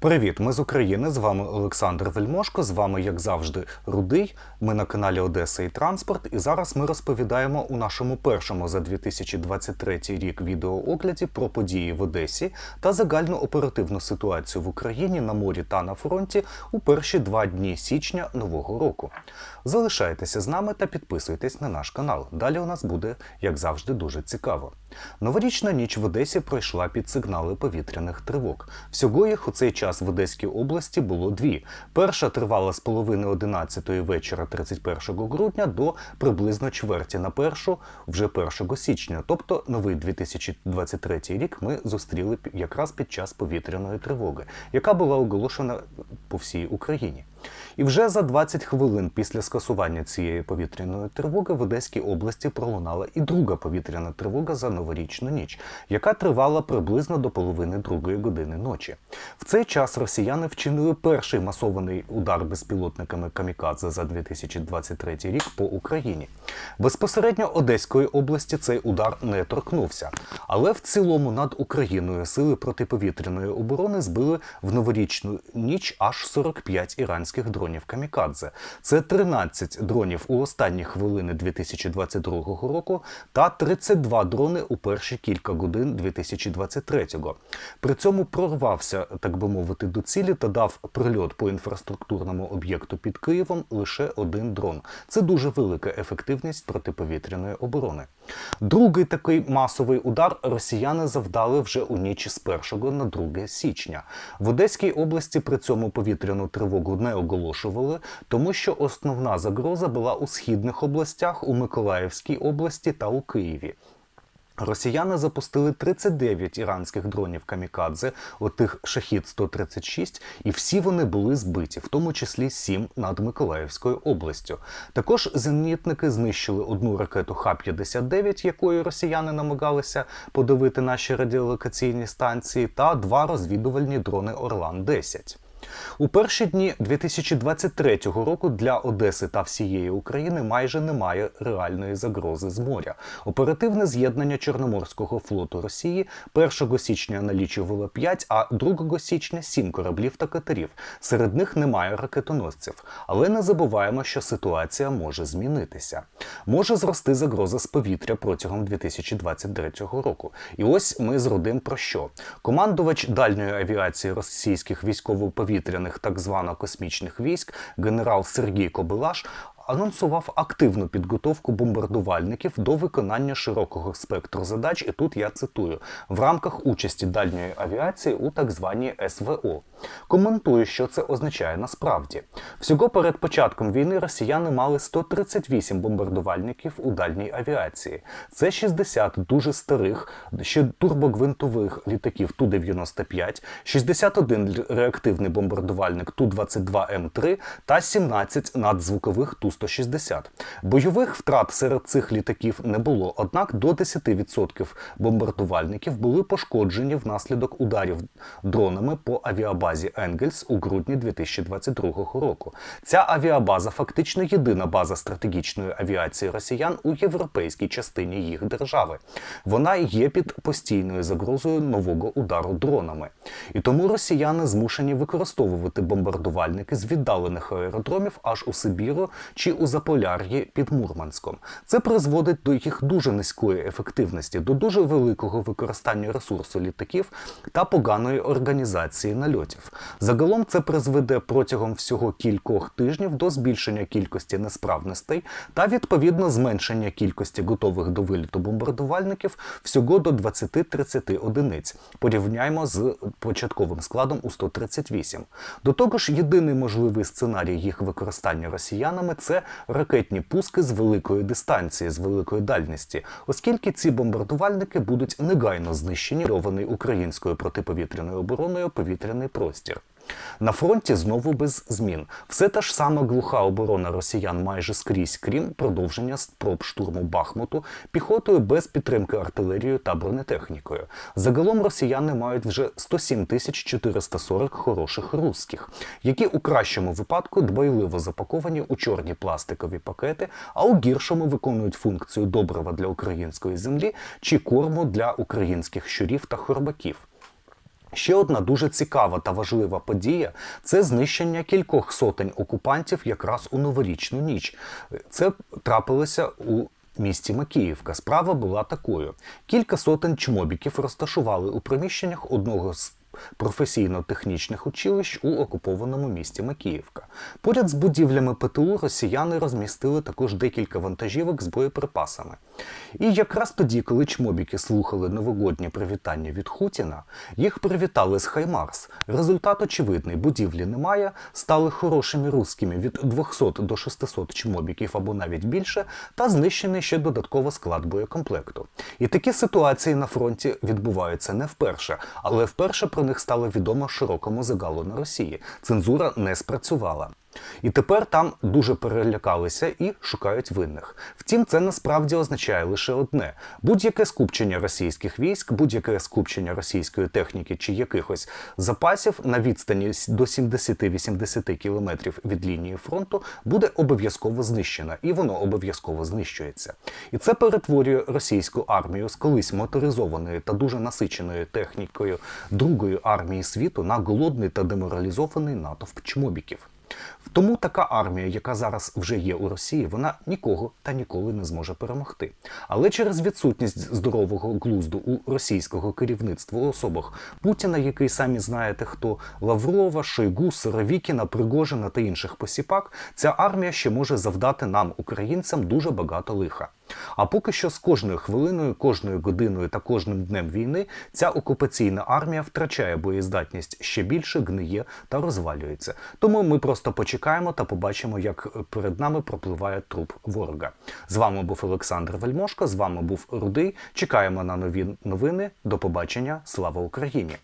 Привіт, ми з України. З вами Олександр Вельмошко. З вами, як завжди, Рудий. Ми на каналі Одеса і Транспорт. І зараз ми розповідаємо у нашому першому за 2023 рік відеоогляді про події в Одесі та загальну оперативну ситуацію в Україні на морі та на фронті у перші два дні січня нового року. Залишайтеся з нами та підписуйтесь на наш канал. Далі у нас буде, як завжди, дуже цікаво. Новорічна ніч в Одесі пройшла під сигнали повітряних тривог. Всього їх у цей час в Одеській області було дві. Перша тривала з половини 11-ї вечора 31 грудня до приблизно чверті на першу вже 1 січня. Тобто новий 2023 рік ми зустріли якраз під час повітряної тривоги, яка була оголошена по всій Україні. І вже за 20 хвилин після скасування цієї повітряної тривоги в Одеській області пролунала і друга повітряна тривога за новорічну ніч, яка тривала приблизно до половини другої години ночі. В цей час росіяни вчинили перший масований удар безпілотниками камікадзе за 2023 рік по Україні. Безпосередньо Одеської області цей удар не торкнувся, але в цілому над Україною сили протиповітряної оборони збили в новорічну ніч аж 45 іранських дронів камікадзе. Це 13 дронів у останні хвилини 2022 року та 32 дрони у перші кілька годин 2023. При цьому прорвався, так би мовити, до цілі та дав прильот по інфраструктурному об'єкту під Києвом лише один дрон. Це дуже велика ефективність протиповітряної оборони. Другий такий масовий удар росіяни завдали вже у ніч з 1 на 2 січня. В Одеській області при цьому повітряну тривогу не оголошували, тому що основна загроза була у східних областях, у Миколаївській області та у Києві. Росіяни запустили 39 іранських дронів камікадзе, отих шахід 136, і всі вони були збиті, в тому числі 7 над Миколаївською областю. Також зенітники знищили одну ракету Х-59, якою росіяни намагалися подавити наші радіолокаційні станції, та два розвідувальні дрони Орлан-10. У перші дні 2023 року для Одеси та всієї України майже немає реальної загрози з моря. Оперативне з'єднання Чорноморського флоту Росії 1 січня налічувало 5, а 2 січня 7 кораблів та катерів. Серед них немає ракетоносців. Але не забуваємо, що ситуація може змінитися. Може зрости загроза з повітря протягом 2023 року. І ось ми зродим про що. Командувач дальньої авіації російських військово-повітряних так звано космічних військ генерал Сергій Кобилаш анонсував активну підготовку бомбардувальників до виконання широкого спектру задач, і тут я цитую в рамках участі дальньої авіації у так званій СВО. Коментую, що це означає насправді. Всього перед початком війни росіяни мали 138 бомбардувальників у дальній авіації. Це 60 дуже старих, ще турбогвинтових літаків Ту-95, 61 реактивний бомбардувальник Ту-22М3 та 17 надзвукових Ту-160. Бойових втрат серед цих літаків не було, однак до 10% бомбардувальників були пошкоджені внаслідок ударів дронами по авіабазі Енгельс у грудні 2022 року. Ця авіабаза фактично єдина база стратегічної авіації росіян у європейській частині їх держави. Вона є під постійною загрозою нового удару дронами. І тому росіяни змушені використовувати бомбардувальники з віддалених аеродромів аж у Сибіру чи у Заполяр'ї під Мурманськом. Це призводить до їх дуже низької ефективності, до дуже великого використання ресурсу літаків та поганої організації нальотів. Загалом це призведе протягом всього кількох тижнів до збільшення кількості несправностей та відповідно зменшення кількості готових до виліту бомбардувальників всього до 20-30 одиниць. Порівняємо з початковим складом у 138. До того ж, єдиний можливий сценарій їх використання росіянами це ракетні пуски з великої дистанції, з великої дальності, оскільки ці бомбардувальники будуть негайно знищені рований українською протиповітряною обороною повітряний простір. На фронті знову без змін. Все та ж сама глуха оборона росіян майже скрізь, крім продовження спроб штурму Бахмуту піхотою без підтримки артилерією та бронетехнікою. Загалом росіяни мають вже 107 тисяч 440 хороших русських, які у кращому випадку дбайливо запаковані у чорні пластикові пакети, а у гіршому виконують функцію добрива для української землі чи корму для українських щурів та хорбаків. Ще одна дуже цікава та важлива подія це знищення кількох сотень окупантів якраз у новорічну ніч. Це трапилося у місті Макіївка. Справа була такою: кілька сотень чмобіків розташували у приміщеннях одного з професійно-технічних училищ у окупованому місті Макіївка. Поряд з будівлями ПТУ росіяни розмістили також декілька вантажівок з боєприпасами. І якраз тоді, коли чмобіки слухали новогоднє привітання від Хутіна, їх привітали з Хаймарс. Результат очевидний: будівлі немає, стали хорошими русскими від 200 до 600 чмобіків або навіть більше, та знищений ще додатково склад боєкомплекту. І такі ситуації на фронті відбуваються не вперше, але вперше про них стало відомо широкому загалу на Росії. Цензура не спрацювала. І тепер там дуже перелякалися і шукають винних. Втім, це насправді означає лише одне: будь-яке скупчення російських військ, будь-яке скупчення російської техніки чи якихось запасів на відстані до 70-80 кілометрів від лінії фронту буде обов'язково знищено, і воно обов'язково знищується. І це перетворює російську армію з колись моторизованої та дуже насиченою технікою другої армії світу на голодний та деморалізований натовп чмобіків. Тому така армія, яка зараз вже є у Росії, вона нікого та ніколи не зможе перемогти. Але через відсутність здорового глузду у російського керівництва у особах Путіна, який самі знаєте хто Лаврова, Шойгу, Соровікіна, Пригожина та інших посіпак, ця армія ще може завдати нам, українцям, дуже багато лиха. А поки що з кожною хвилиною, кожною годиною та кожним днем війни ця окупаційна армія втрачає боєздатність ще більше, гниє та розвалюється. Тому ми просто почекаємо та побачимо, як перед нами пропливає труп ворога. З вами був Олександр Вельмошко, з вами був Рудий. Чекаємо на нові новини. До побачення. Слава Україні!